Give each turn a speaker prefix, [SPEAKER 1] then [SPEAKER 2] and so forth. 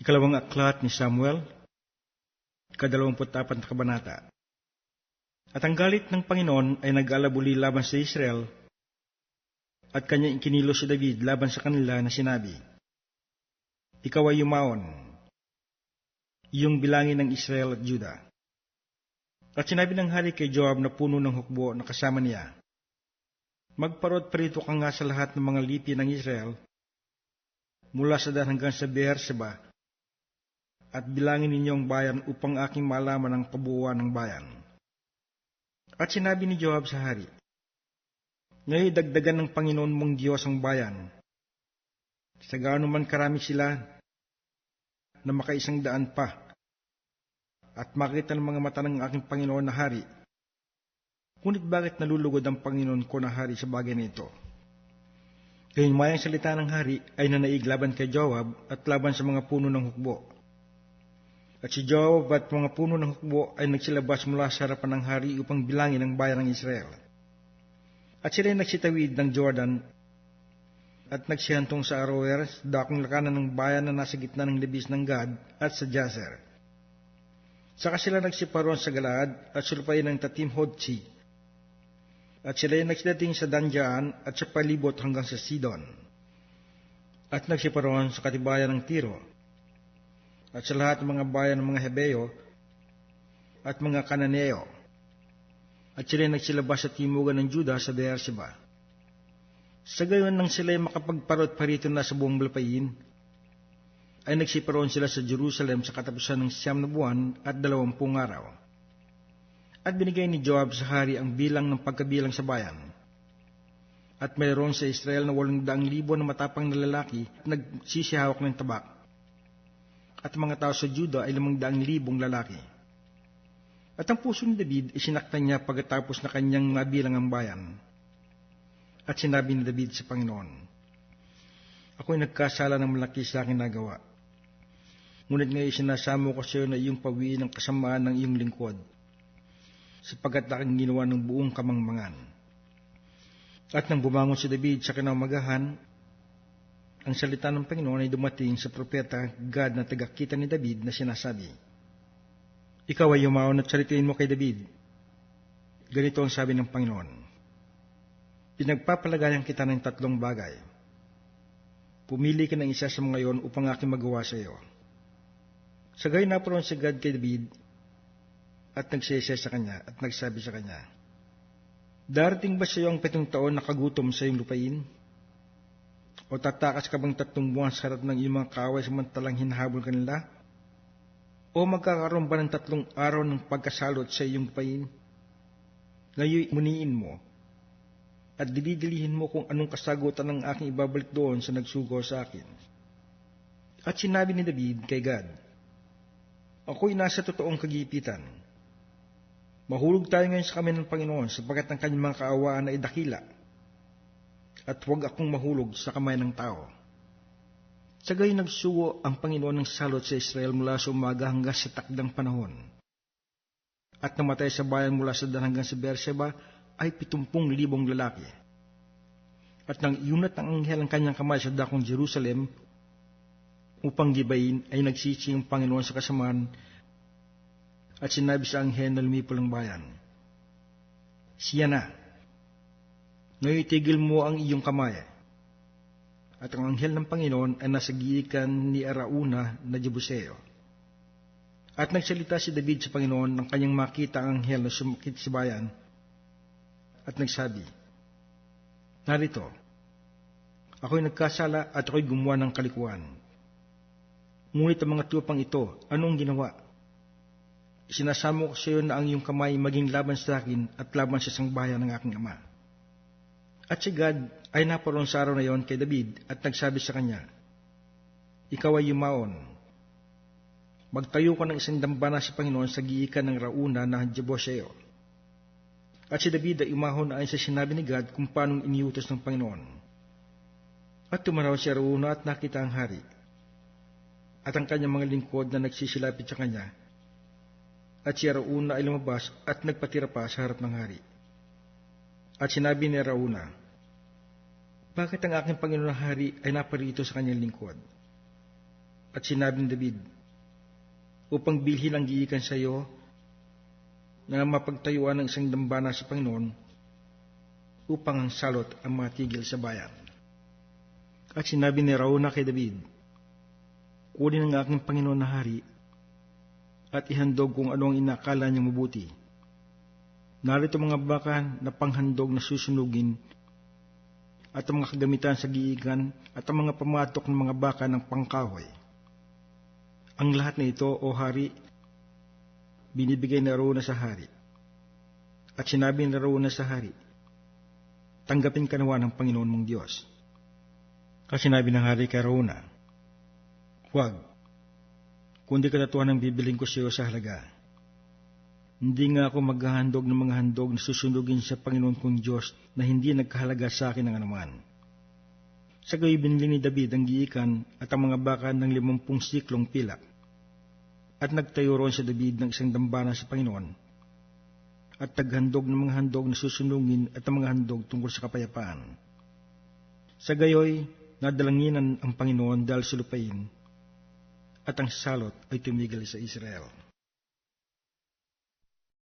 [SPEAKER 1] Ikalawang aklat ni Samuel, kadalawamput apat na kabanata. At ang galit ng Panginoon ay nag-alabuli laban sa Israel, at kanya ikinilo si David laban sa kanila na sinabi, Ikaw ay yumaon, iyong bilangin ng Israel at Juda. At sinabi ng hari kay Joab na puno ng hukbo na kasama niya, Magparod parito ka nga sa lahat ng mga lipi ng Israel, mula sa Dan hanggang sa Beersheba, at bilangin ninyo ang bayan upang aking malaman ang kabuuan ng bayan. At sinabi ni Joab sa hari, Ngayon dagdagan ng Panginoon mong Diyos ang bayan. Sa gaano man karami sila, na makaisang daan pa, at makita ng mga mata ng aking Panginoon na hari. Ngunit bakit nalulugod ang Panginoon ko na hari sa bagay na ito? Gayun mayang salita ng hari ay nanaig laban kay Joab at laban sa mga puno ng hukbo. At si Joab at mga puno ng hukbo ay nagsilabas mula sa harapan ng hari upang bilangin ang bayan ng Israel. At sila ay nagsitawid ng Jordan at nagsihantong sa Aroer, dakong lakanan ng bayan na nasa gitna ng libis ng Gad at sa Jazer. Saka sila nagsiparon sa Galaad at sulpayin ng Tatim Hodsi. At sila ay nagsidating sa Danjaan at sa palibot hanggang sa Sidon. At nagsiparon sa katibayan ng Tiro. At sa lahat ng mga bayan ng mga Hebeo at mga Kananeo. At sila nagsilabas sa timugan ng Juda sa Beersheba. Sa gayon nang sila ay makapagparot parito na sa buong Balpain, ay nagsiparoon sila sa Jerusalem sa katapusan ng siyam na buwan at dalawampung araw. At binigay ni Joab sa hari ang bilang ng pagkabilang sa bayan. At mayroon sa Israel na walong daang libo na matapang na lalaki at nagsisihawak ng tabak. At mga tao sa Juda ay limang daang libong lalaki. At ang puso ni David isinaktan niya pagkatapos na kanyang nabilang ang bayan. At sinabi ni David sa Panginoon, Ako'y nagkasala ng malaki sa aking nagawa. Ngunit ngayon sinasamo ko sa iyo na iyong pawiin ang kasamaan ng iyong lingkod, sapagkat aking ginawa ng buong kamangmangan. At nang bumangon si David sa kinamagahan, ang salita ng Panginoon ay dumating sa propeta Gad na tagakita ni David na sinasabi, Ikaw ay yumaon at salitain mo kay David. Ganito ang sabi ng Panginoon, Pinagpapalagayan kita ng tatlong bagay. Pumili ka ng isa sa mga yon upang aking magawa sa iyo. Sa gayon naparoon si God kay David at nagsese sa kanya at nagsabi sa kanya, Darating ba sa iyo ang pitong taon na kagutom sa iyong lupain? O tatakas ka bang tatlong buwan sa harap ng iyong mga kaway samantalang hinahabol kanila? O magkakaroon ba ng tatlong araw ng pagkasalot sa iyong lupain? Ngayon muniin mo at didilihin mo kung anong kasagutan ng aking ibabalik doon sa nagsugo sa akin. At sinabi ni David kay God, Ako'y nasa totoong kagipitan. Mahulog tayo ngayon sa kami ng Panginoon sapagkat ang kanyang mga kaawaan ay dakila. At huwag akong mahulog sa kamay ng tao. Sa gayon nagsugo ang Panginoon ng salot sa Israel mula sa umaga hanggang sa takdang panahon. At namatay sa bayan mula sa Dan hanggang sa Beersheba ay pitumpung libong lalaki. At nang iunat ng anghel ang kanyang kamay sa dakong Jerusalem, upang gibayin ay nagsisi ang Panginoon sa kasamaan at sinabi sa anghel na lumipol ang bayan, Siya na, ngayon itigil mo ang iyong kamay. At ang anghel ng Panginoon ay nasa giikan ni Arauna na Jebuseo. At nagsalita si David sa Panginoon nang kanyang makita ang anghel na sumakit sa bayan at nagsabi, Narito, ako'y nagkasala at ako'y gumawa ng kalikuan. Ngunit ang mga tupang ito, anong ginawa? Sinasamo ko sa iyo na ang iyong kamay maging laban sa akin at laban sa sangbayan ng aking ama. At si God ay naparoon sa araw na iyon kay David at nagsabi sa kanya, Ikaw ay yumaon. Magtayo ka ng isang dambana sa Panginoon sa giikan ng Rauna na Jeboseo. At si David ay umahon ayon sa sinabi ni God kung paanong iniutos ng Panginoon. At tumaraw si Arauna at nakita ang hari. At ang kanyang mga lingkod na nagsisilapit sa kanya. At si Arauna ay lumabas at nagpatira pa sa harap ng hari. At sinabi ni Arauna, Bakit ang aking Panginoon hari ay naparito sa kanyang lingkod? At sinabi ni David, upang bilhin ang giikan sa iyo na mapagtayuan ng isang dambana sa Panginoon upang ang salot ang matigil sa bayan. At sinabi ni Rauna kay David, Kunin ang aking Panginoon na hari at ihandog kung ano ang inakala niyang mabuti. Narito mga baka na panghandog na susunugin at ang mga kagamitan sa giikan at ang mga pamatok ng mga baka ng pangkahoy. Ang lahat na ito, o hari, binibigay na Arauna sa hari. At sinabi ni Arauna sa hari, tanggapin ka nawa ng Panginoon mong Diyos. Kasi sinabi ng hari kay Arauna, Huwag, kundi katatuhan ang bibiling ko sa iyo sa halaga. Hindi nga ako maghahandog ng mga handog na susunugin sa Panginoon kong Diyos na hindi nagkahalaga sa akin ng anuman. Sa gayon binili ni David ang giikan at ang mga baka ng limampung siklong pilak. At nagtayo roon si David ng isang dambana sa Panginoon. At taghandog ng mga handog na susunugin at ang mga handog tungkol sa kapayapaan. Sa gayoy, nadalanginan ang Panginoon dahil sa lupain at ang salot ay tumigil sa Israel.